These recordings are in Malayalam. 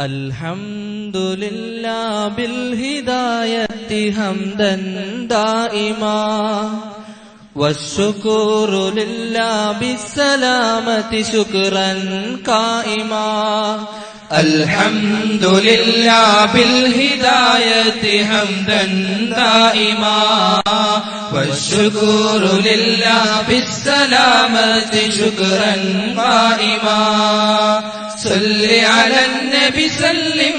الحمد لله بالهداية حمدا دائما والشكر لله بالسلامة شكرا قائما. الحمد لله بالهداية حمدا دائما. والشكر لله بالسلامة شكرا قائما. صل على النبي سلم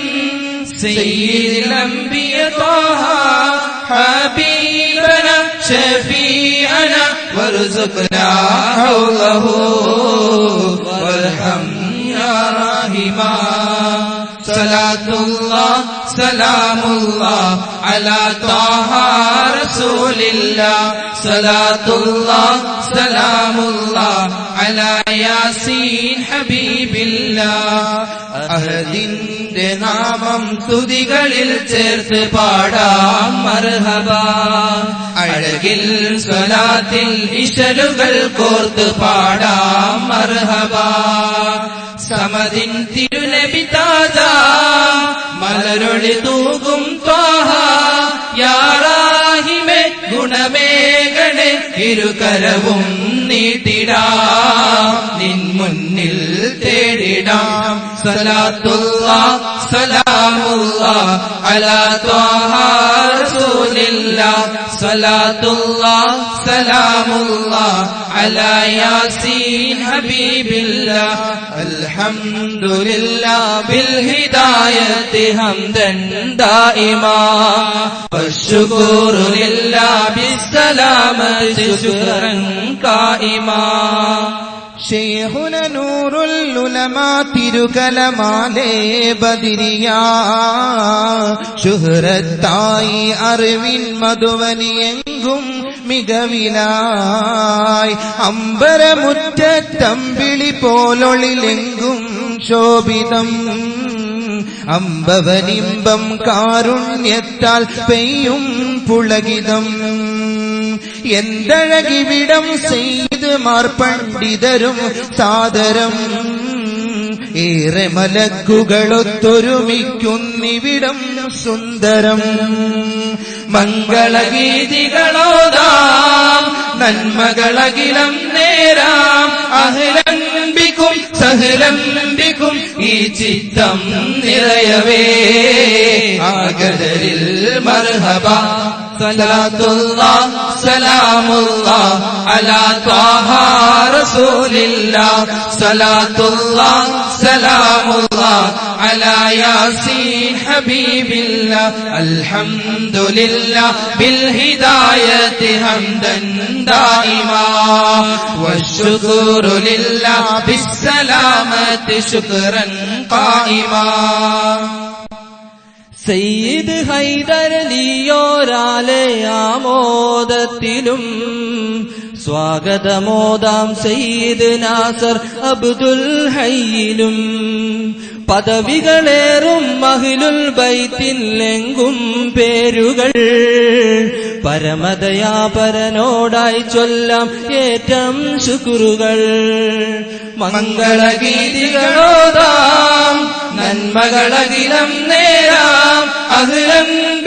سيد الأنبياء طه حبيبنا شفيعنا وارزقنا حوله وارحم يا راحما صلاة الله سلام الله على طه رسول الله صلاة الله سلام الله على ياسين حبيب الله അഹദിന്റെ നാമം തുതികളിൽ ചേർത്ത് പാടാം മർഹബ അഴകിൽ സ്വലാത്തിൽ ഇശലുകൾ കോർത്ത് പാടാം മർഹബ സമതിൻ തിരുനബി താജ മലരൊളി തൂകും ത്വാഹ യാറാഹിമെ ഗുണമേഘനെ ഇരുകരവും നീട്ടിടാം. നിൻ മുന്നിൽ തേടിടാം. സലാത്തുള്ള സലാമുള്ള അലാ ത്വാഹ റസൂലില്ല. സലാത്തുള്ള സലാമുള്ള അലാ യാസീൻ ഹബീബില്ല അൽഹംദുലില്ലാ بالهداية حمدا دائما والشكر لله بالسلامة شكرا قائما ഷെയ്ഹുന നൂറുല്ലുലമാ തിരുകലമാലേ ബദിരിയ ശുഹ്രത്തായി അറിവിൻ മധുവനിയെങ്കും മികവിലായി അമ്പരമുറ്റത്തമ്പിളി പോലൊളിലെങ്കും ശോഭിതം. അമ്പവനിമ്പം കാരുണ്യത്താൽ പെയ്യും പുളകിതം. എന്തഴകിവിടം ചെയ്ത് മാർപ്പണ്ഡിതരും സാദരം. ഏറെ മലക്കുകളൊത്തൊരുമിക്കുന്നിവിടം സുന്ദരം. മംഗളഗീതികളോതാം നന്മകളകിലം നേരാം. അഹിലംബിക്കും സഹിലംബിക്കും ഈ ചിത്തം നിറയവേ. ആഗതരിൽ മർഹബ സലാത്തുള്ള സലാമുള്ള അലാ ത്വാഹ റസൂലില്ല സലാത്തുള്ള സലാമുള്ള അലാ യാസീൻ ഹബീബില്ല അൽഹംദുലില്ലാ بالهداية حمدا دائما والشكر لله بالسلامة شكرا قائما സയ്യിദ് ഹൈദരലിയോരാലെ ആമോദത്തിലും സ്വാഗതമോദാം സയ്യിദ് നാസർ അബ്ദുൽ ഹയ്യിലും പദവികളേറും മഹിലുൽ ബൈത്തില്ലെങ്കും പേരുകൾ. പരമദയാപരനോടായി ചൊല്ലാം ഏറ്റം ശുക്രുകൾ. മംഗളഗീതികളോതാം നന്മകളകിലം നേരാം അഹ്ലംബിക്കും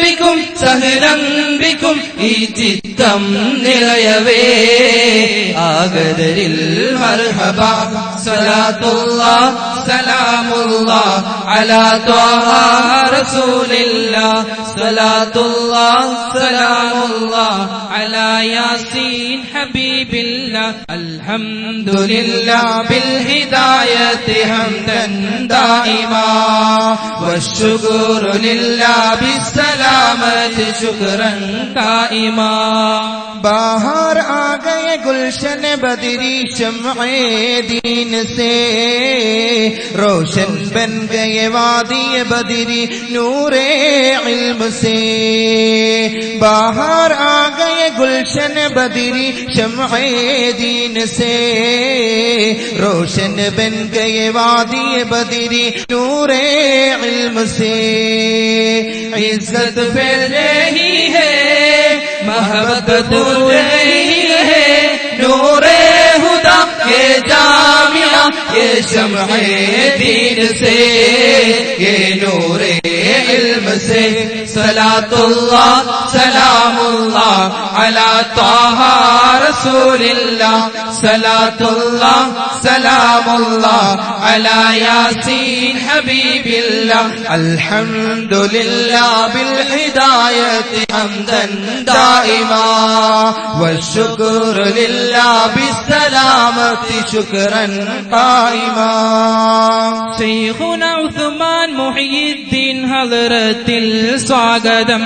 സഹലംബിക്കും ഈ ചിത്തം നിറയവേ. ആഗതരിൽ മർഹബ. صلاة الله سلام الله على طه رسول الله. صلاة الله سلام الله على ياسين حبيب الله. الحمد لله بالهداية حمدا دائما. والشكر لله بالسلامة شكرا دائما. گلشن بدری شمع دین سے۔ روشن بن گئے وادی بدری نور علم سے۔ باہر آ گئے گلشن بدری شمع دین سے۔ روشن بن گئے وادی بدری نور علم سے۔ عزت پھیل رہی ہے، محبت دور رہی दूर रही है नूरे हुदा के जामिया علم سے صلاۃ اللہ سلام اللہ على طه رسول اللہ صلاة اللہ سلام اللہ على یاسین حبیب اللہ الحمد لله بالهداية حمدا دائما. والشكر لله بالسلامة شكرا قائما. شيخنا عثمان محي الدين هذا ഹളറത്തിൽ സ്വാഗതം.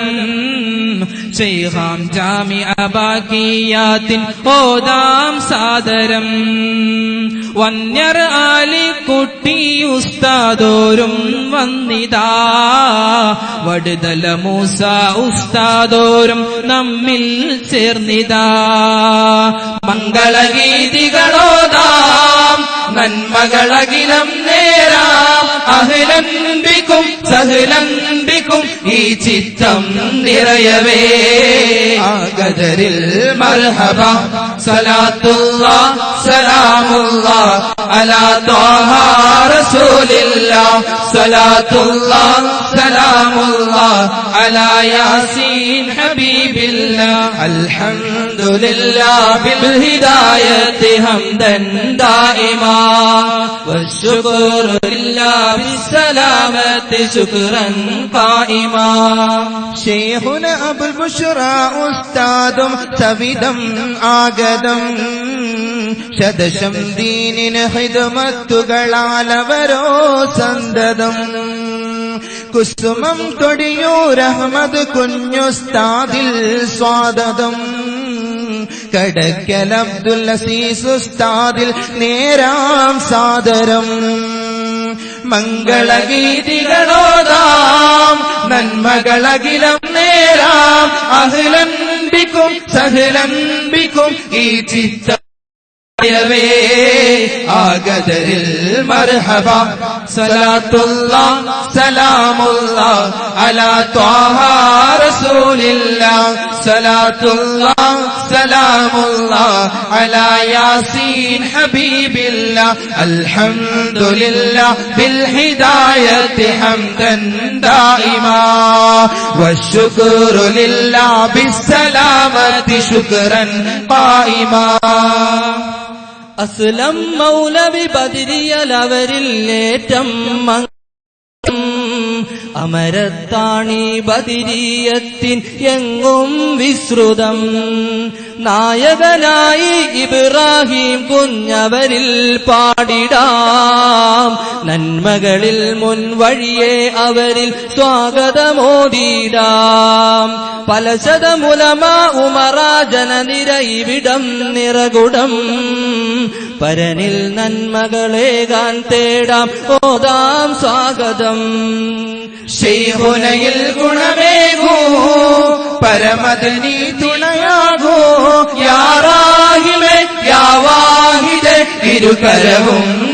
ശൈഖാം ജാമി അബാക്കിയാത്തിൻ ഓദാം സാദരം. വന്യർ ആലി കുട്ടി ഉസ്താദോരും വന്നിതാ. വടുതല മൂസ ഉസ്താദോരും നമ്മിൽ ചേർന്നിതാ. മംഗളഗീതികളോതാം നന്മകളകിലം നേരാം സഹ്ലംബിക്കും ഈ ചിത്തം നിറയവേ. ആഗതരിൽ മർഹബ സലാത്തുള്ള സലാമുള്ള അലാ ത്വാഹ റസൂലില്ല സലാത്തുള്ള സലാമുള്ള അലാ യാസീൻ ഹബീബില്ല അൽഹംദുലില്ലാ بالهداية حمدا دائما والشكر لله بالسلامة شكرا قائما ഷേഹുന അബുൽ ബുഷ്റ ഉസ്താദും സവിധം ആഗതം ശതശം ദീനിന് ഹിദമത്തുകളാലവരോ സന്തതം കുസുമം കൊടിയൂർ അഹമ്മദ് കുഞ്ഞുസ്താദിൽ സ്വാഗതം. കടക്കൽ അബ്ദുൽ അസീസ് ഉസ്താദിൽ നേരാം സാദരം. മംഗളഗീതികളോതാം നന്മകളകിലം നേരാം. അഹ്ലംബിക്കും സഹ്ലംബിക്കും ഈ ചിത്ത. യവേ ആഗതരിൽ മർഹബ. صلاة الله سلام الله على طه رسول الله صلاة الله سلام الله على ياسين حبيب الله الحمد لله بالهداية حمدا دائما والشكر لله بالسلامة شكرا قائما അസ്ലം മൗലവി ബദിരിയലവരിൽ ഏറ്റം അമരത്താണി ബദിരിയത്തിൻ എങ്ങും വിശ്രുതം. നായകനായി ഇബ്രാഹിം കുഞ്ഞവരിൽ പാടിടാം. നന്മകളിൽ മുൻവഴിയെ അവരിൽ സ്വാഗതമോദിടാം പലശതമുലമ ഉമറാജന ജനനിര ഇവിടം നിറകുടം. പരനിൽ നന്മകളേകാൻ തേടാം. ഓതാം സ്വാഗതം. ശ്രീഹുനയിൽ ഗുണമേകൂ. പരമദനി തുണയാകൂ. യാറാഹിമേ യാവാഹിത ഇരുകരവും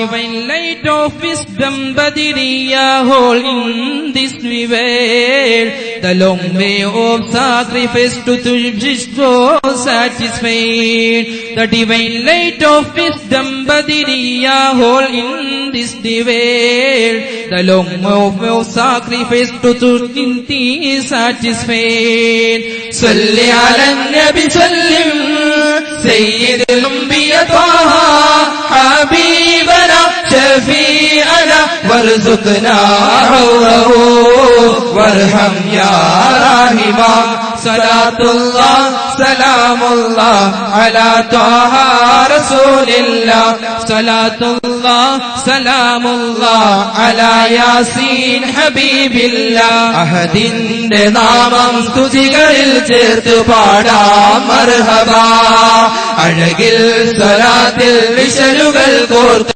divine light of wisdom, Badiriya, hold in this reveal. The long way of sacrifice to Tujjish so satisfied. The divine light of wisdom, Badiriya, hold in this reveal. The long move of sacrifice to Tujjish satisfied. Salli ala nabi sallim, Sayyid al-Anbiya Taha, വർഹം യാഹിമ സലാത്തുള്ള Salamulla അലാ ത്വാഹ റസൂലില്ല. സലാത്തുള്ള സലാമുള്ള അലാ യാസീൻ ഹബീബില്ല. അഹദിന്റെ നാമം തുതികളിൽ ചേർത്ത് പാടാം മർഹബ. അഴകിൽ സ്വലാത്തിൽ വിശലുകൾ കോർത്ത്